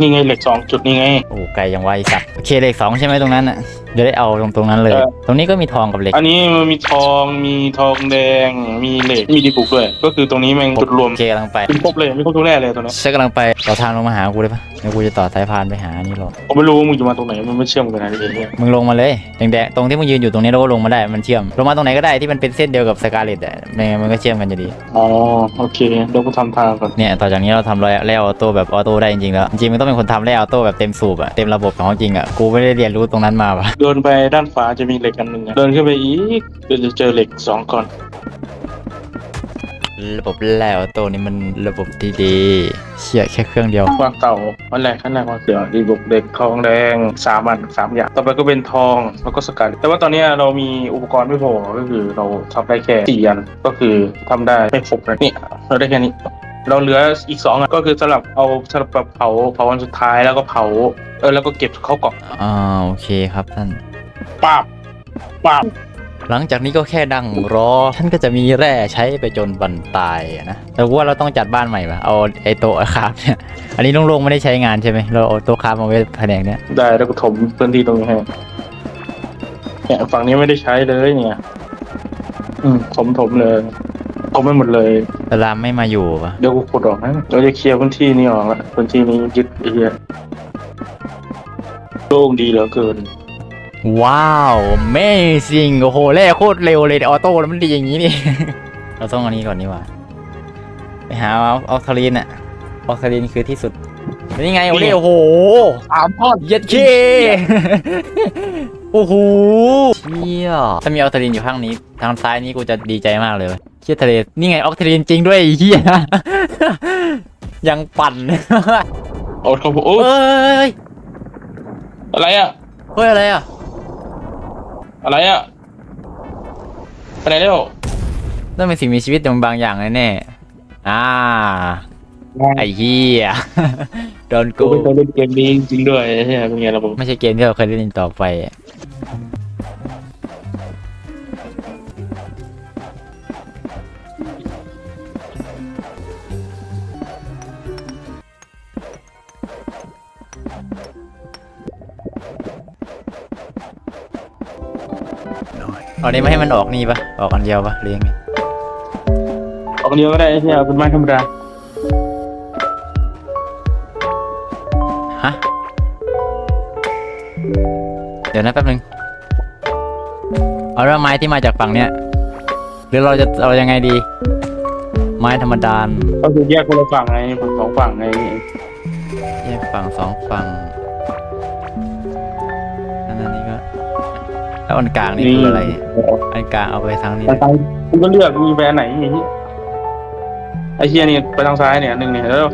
นี่ไงเหล็กสองจุดนี่ไง โอ้ไกลยังไวสัตว์โอเคเลขสองใช่ไหมตรงนั้นอะเดี๋ยวได้เอาตรงตรงนั้นเลยเออตรงนี้ก็มีทองกับเหล็ก อันนี้มันมีทองมีทองแดง มีเหล็ก มีดีบุกด้วย ก็คือตรงนี้แม่งจุดรวมโอเคกำลังไปเป็นครบเลยไม่ครบทุกแร่เลยตัวเนี้ยฉันกำลังไปต่อทางลงมาหากูเลยปะเดี๋ยวกูจะต่อสายพานไปหานี่หรอกผมไม่รู้ว่ามึงจะมาตรงไหนมันไม่เชื่อมกันนะไอ้เนี่ยมึงลงมาเลยแดงๆตรงที่มึงยืนอยู่ตรงนี้เราก็ลงมาได้มันเชื่อมลงมาตรงไหนก็ได้ที่มันเป็นเส้นเดียวกับสกาเลตอะไม่งั้นมันก็เชื่อมกันอยู่ดีอ๋อโอเคเดี๋ยวกูทำทางก่อนเนี่ยต่อจากนี้เราทำแล้วแล้วออโต้แบบออโต้ได้จริงๆแล้วจริงๆมันต้องเป็นคนทำแล้วออโต้แบบเต็มสูบอะเต็มระบบของจริงอะกูไม่ได้เรียนรู้ตรงนั้นมาปะเดินไปด้านขวาจะมีเหล็กอันหนึ่งอะเดินขึ้นไปอีกเดี๋ยวจะเจอเหล็กสองก่อน ระบบแล้วออโต้นี่มันระบบที่ดีเชี่ยแค่เครื่องเดียว วางเต่าวันแรกขั้นแรกวางเสือดีบุกเหล็กทองแดงสามอันสามอย่างต่อไปก็เป็นทองแล้วก็สกัดแต่ว่าตอนเนี้ยเรามีอุปกรณ์ไม่พอก็คือเราทำได้แค่สี่อันก็คือทำได้ไม่ครบนะเนี่ยเราได้แค่นี้ เราเหลืออีกสองอันก็คือสลับเอาสลับแบบเผาเผาวันสุดท้ายแล้วก็เผาเออแล้วก็เก็บเข้ากล่องอ่าโอเคครับท่าน ปาบปาบหลังจากนี้ก็แค่ดังรอฉันก็จะมีแร่ใช้ไปจนบันตายอะนะแต่ว่าเราต้องจัดบ้านใหม่ปะเอาไอ้โต๊ะคราฟเนี่ยอันนี้โล่งๆไม่ได้ใช้งานใช่ไหมเราเอาโต๊ะคราฟมาไว้แผนกเนี้ยได้แล้วก็ถมพื้นที่ตรงนี้ให้เนี่ยฝั่งนี้ไม่ได้ใช้เลยเนี่ย อืมถมถมเลย ถมไปหมดเลยแต่รามไม่มาอยู่ปะเดี๋ยวกูขุดออกนะเราจะเคลียร์พื้นที่นี้ออกละพื้นที่นี้ยึดไอ้เหี้ยโล่งดีเหลือเกิน ว้าวเมซิงโอ้โหแร่โคตรเร็วเลยออโต้แล้วมันดีอย่างนี้นี่ เราต้องอันนี้ก่อนนี่หว่าไปหาเอาออกทารีนอะออกทารีนคือที่สุดนี่ไงโอ้เล่โอ้โหสามท่อนเย็ดเคโอ้โหเชี่ยถ้ามีออกทารินอยู่ข้างนี้ ทางซ้ายนี้กูจะดีใจมากเลยเว้ยเชี่ยทะเลนี่ไงออกทารินจริงด้วยไอ้เฮียยังปั่นเอาเขาบอกโอ้ยเฮ้ยอะไรอะเฮ้ยอะไรอะอะไรอะไปไหนแล้วต้องเป็นสิ่งมีชีวิตบางอย่างแน่ๆอ่าไอ้เฮียโดนกูกูเป็นคนเล่นเกมนี้จริงๆด้วยไอ้เหี้ยเป็นไงล่ะผมไม่ใช่เกมที่เราเคยเล่นต่อไป เอานี้มาให้มันออกนี่ปะออกอันเดียวปะหรือยังไงออกเดียวก็ได้ไอ้เหี้ยเป็นไม้ธรรมดาฮะเดี๋ยวนะแป๊บนึงเอาเรื่องไม้ที่มาจากฝั่งเนี้ยหรือเราจะเอายังไงดี ไม้ธรรมดาก็คือแยกคนละฝั่งไงฝั่งสองฝั่งไงแยกฝั่งสองฝั่ง แล้วอันกลางนี่คืออะไรเนี่ยอันกลางเอาไปทางนี้ ไปทางกูก็เลือกกูไปอันไหนไอ้เหี้ยไอ้เหี้ยนี่ไปทางซ้ายเนี่ยอันหนึ่งเนี่ยแล้ว